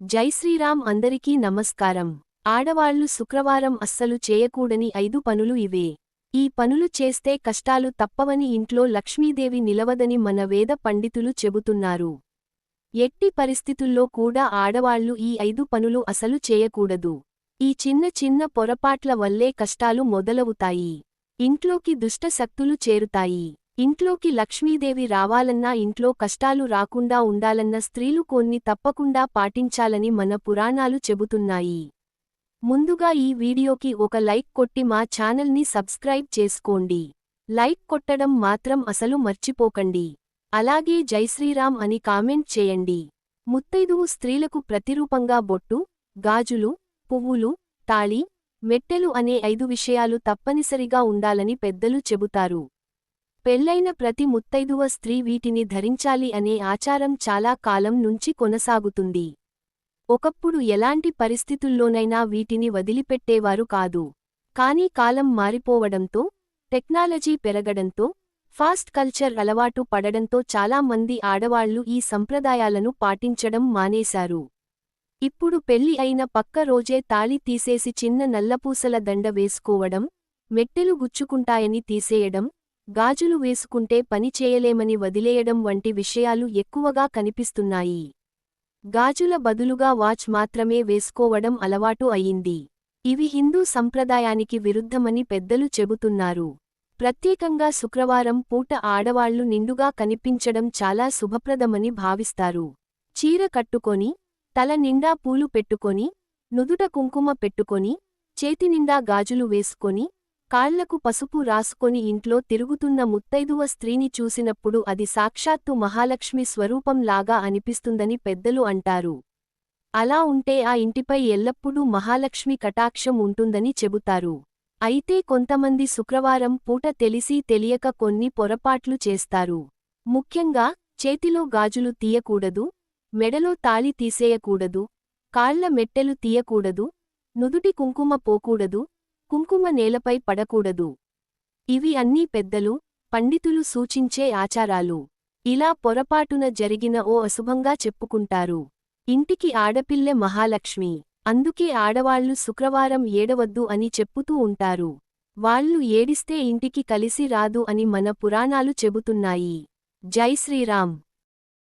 జై శ్రీరామ్ అందరికీ నమస్కారం. ఆడవాళ్ళు శుక్రవారం అస్సలు చేయకూడని ఐదు పనులు ఇవే. ఈ పనులు చేస్తే కష్టాలు తప్పవని ఇంట్లో లక్ష్మీదేవి నిలవదని మన వేద పండితులు చెబుతున్నారు. ఎట్టి పరిస్థితుల్లో కూడా ఆడవాళ్ళు ఈ ఐదు పనులు అసలు చేయకూడదు. ఈ చిన్న చిన్న పొరపాట్ల వల్లే కష్టాలు మొదలవుతాయి. ఇంట్లోకి దుష్ట శక్తులు చేరుతాయి. ఇంట్లోకి లక్ష్మీదేవి రావాలన్నా ఇంట్లో కష్టాలు రాకుండా ఉండాలన్న స్త్రీలు కొన్ని తప్పకుండా పాటించాలని మన పురాణాలు చెబుతున్నాయి. ముందుగా ఈ వీడియోకి ఒక లైక్ కొట్టి మా ఛానల్ని సబ్స్క్రైబ్ చేసుకోండి. లైక్ కొట్టడం మాత్రం అసలు మర్చిపోకండి. అలాగే జైశ్రీరామ్ అని కామెంట్ చేయండి. ముత్తైదువు స్త్రీలకు ప్రతిరూపంగా బొట్టు గాజులు పువ్వులు తాళి మెట్టెలు అనే ఐదు విషయాలు తప్పనిసరిగా ఉండాలని పెద్దలు చెబుతారు. పెళ్ళైన ప్రతి ముత్తైదువ స్త్రీ వీటిని ధరించాలి అనే ఆచారం చాలా కాలం నుంచి కొనసాగుతుంది. ఒకప్పుడు ఎలాంటి పరిస్థితుల్లోనైనా వీటిని వదిలిపెట్టేవారు కాదు. కానీ కాలం మారిపోవడంతో టెక్నాలజీ పెరగడంతో ఫాస్ట్ కల్చర్ అలవాటు పడడంతో చాలా మంది ఆడవాళ్ళు ఈ సంప్రదాయాలను పాటించడం మానేశారు. ఇప్పుడు పెళ్ళి అయిన పక్క రోజే తాళి తీసేసి చిన్న నల్లపూసల దండ వేసుకోవడం మెట్టెలు గుచ్చుకుంటాయని తీసేయడం గాజులు వేసుకుంటే పని చేయలేమని వదిలేయడం వంటి విషయాలు ఎక్కువగా కనిపిస్తున్నాయి. గాజుల బదులుగా వాచ్ మాత్రమే వేసుకోవడం అలవాటు అయింది. ఇవి హిందూ సంప్రదాయానికి విరుద్ధమని పెద్దలు చెబుతున్నారు. ప్రత్యేకంగా శుక్రవారం పూట ఆడవాళ్ళు నిండుగా కనిపించడం చాలా శుభప్రదమని భావిస్తారు. చీర కట్టుకొని తల నిండా పూలు పెట్టుకొని నుదుట కుంకుమ పెట్టుకొని చేతినిండా గాజులు వేసుకొని కాళ్ళకు పసుపు రాసుకొని ఇంట్లో తిరుగుతున్న ముత్తైదువ స్త్రీని చూసినప్పుడు అది సాక్షాత్తు మహాలక్ష్మి స్వరూపంలాగా అనిపిస్తుందని పెద్దలు అంటారు. అలా ఉంటే ఆ ఇంటిపై ఎల్లప్పుడూ మహాలక్ష్మి కటాక్షం ఉంటుందని చెబుతారు. అయితే కొంతమంది శుక్రవారం పూట తెలిసి తెలియక కొన్ని పొరపాట్లు చేస్తారు. ముఖ్యంగా చేతిలో గాజులు తీయకూడదు మెడలో తాళి తీసేయకూడదు కాళ్ళ మెట్టెలు తీయకూడదు నుదుటి కుంకుమ పోకూడదు కుంకుమ నేలపై పడకూడదు. ఇవి అన్నీ పెద్దలు పండితులు సూచించే ఆచారాలు. ఇలా పొరపాటున జరిగిన ఓ అశుభంగా చెప్పుకుంటారు. ఇంటికి ఆడపిల్లె మహాలక్ష్మి. అందుకే ఆడవాళ్ళు శుక్రవారం ఏడవద్దు అని చెప్పుతూ ఉంటారు. వాళ్ళు ఏడిస్తే ఇంటికి కలిసి రాదు అని మన పురాణాలు చెబుతున్నాయి. జై శ్రీరామ్.